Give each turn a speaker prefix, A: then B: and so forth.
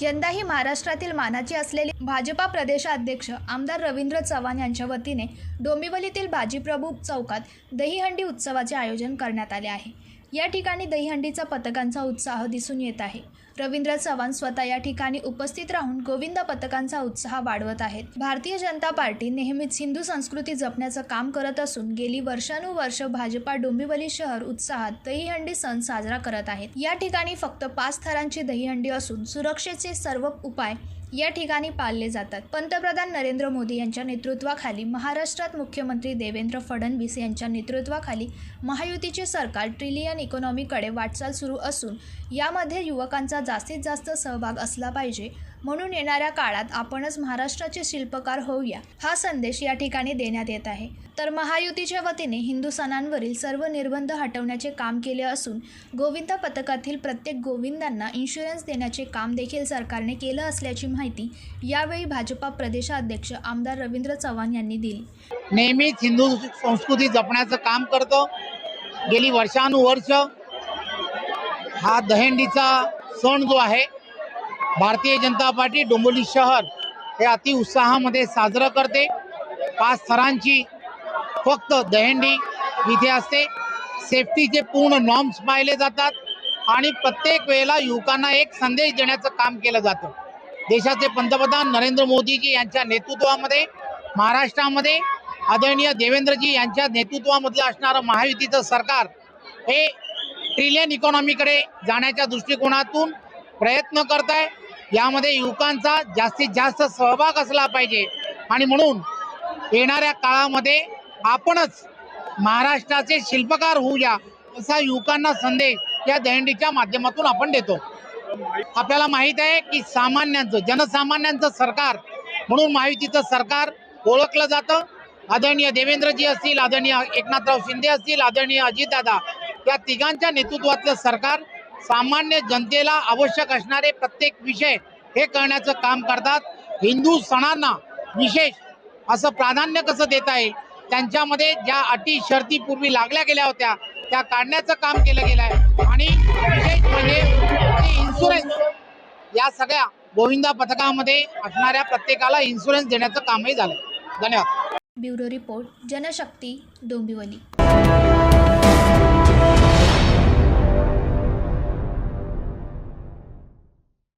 A: यंदाही महाराष्ट्रातील मानाची असलेली भाजपा प्रदेशाध्यक्ष आमदार रवींद्र चव्हाण यांच्या वतीने डोंबिवलीतील बाजीप्रभू चौकात दहीहंडी उत्सवाचे आयोजन करण्यात आले आहे. या ठिकाणी दहीहंडीचा पथकांचा उत्साह दिसून येत आहे. रवींद्र चव्हाण स्वतः या ठिकाणी उपस्थित राहून गोविंद पथकांचा उत्साह वाढवत आहेत. भारतीय जनता पार्टी नेहमीच हिंदू संस्कृती जपण्याचं काम करत असून गेली वर्षानुवर्ष भाजपा डोंबिवली शहर उत्साहात दहीहंडी सण साजरा करत आहेत. या ठिकाणी फक्त पाच थरांची दहीहंडी असून सुरक्षेचे सर्व उपाय या ठिकाणी पाळले जातात. पंतप्रधान नरेंद्र मोदी यांच्या नेतृत्वाखाली महाराष्ट्रात मुख्यमंत्री देवेंद्र फडणवीस यांच्या नेतृत्वाखाली महायुतीचे सरकार ट्रिलियन इकॉनॉमीकडे वाटचाल सुरू असून यामध्ये युवकांचा जास्तीत जास्त सहभाग असला पाहिजे म्हणून येणाऱ्या काळात आपणच महाराष्ट्राचे शिल्पकार होऊया हा संदेश या ठिकाणी देण्यात येत आहे. तर महायुतीच्या वतीने हिंदू सणांवरील सर्व निर्बंध हटवण्याचे काम केले असून गोविंदा पथकातील प्रत्येक गोविंदांना इन्शुरन्स देण्याचे काम देखील सरकारने केलं असल्याची माहिती यावेळी भाजपा प्रदेशाध्यक्ष आमदार रवींद्र चव्हाण यांनी दिली.
B: नेहमीच हिंदू संस्कृती जपण्याचं काम करतो. गेली वर्षानुवर्ष हा दहेंडीचा सण जो आहे भारतीय जनता पार्टी डोंबिवली शहर हे अति उत्साहामध्ये साजरं करते. पाच थरांची फक्त दहेंडी इथे असते. सेफ्टीचे पूर्ण नॉर्म्स पाहिले जातात आणि प्रत्येक वेळेला युवकांना एक संदेश देण्याचं काम केलं जातं. देशाचे पंतप्रधान नरेंद्र मोदीजी यांच्या नेतृत्वामध्ये महाराष्ट्रामध्ये आदरणीय देवेंद्रजी यांच्या नेतृत्वामधलं असणारं महायुतीचं सरकार हे ट्रिलियन इकॉनॉमीकडे जाण्याच्या दृष्टिकोनातून प्रयत्न करत आहे यामध्ये युवकांचा जास्तीत जास्त सहभाग असला पाहिजे. आणि म्हणून येणाऱ्या काळामध्ये आपणच महाराष्ट्राचे शिल्पकार होऊया असा युवकांना संदेश या दहीहंडीच्या माध्यमातून आपण देतो. आपल्याला माहीत आहे की सामान्यांचं जनसामान्यांचं सरकार म्हणून महायुतीचं सरकार ओळखलं जातं. आदरणीय देवेंद्रजी असतील आदरणीय एकनाथराव शिंदे असतील आदरणीय अजितदादा या तिघांच्या नेतृत्वातलं सरकार सामान्य जनतेला आवश्यक असणारे प्रत्येक विषय हे करण्याचं काम करतात. हिंदू सणांना विशेष असं प्राधान्य कसं देता येईल त्यांच्यामध्ये ज्या अटी शर्ती पूर्वी लागल्या गेल्या होत्या त्या काढण्याचं काम केलं गेलं आहे आणि विशेष म्हणजे इन्शुरन्स या सगळ्या गोविंदा पथकामध्ये असणाऱ्या प्रत्येकाला इन्शुरन्स देण्याचं कामही झालं धन्यवाद.
A: Bureau report Janshakti Dombivli.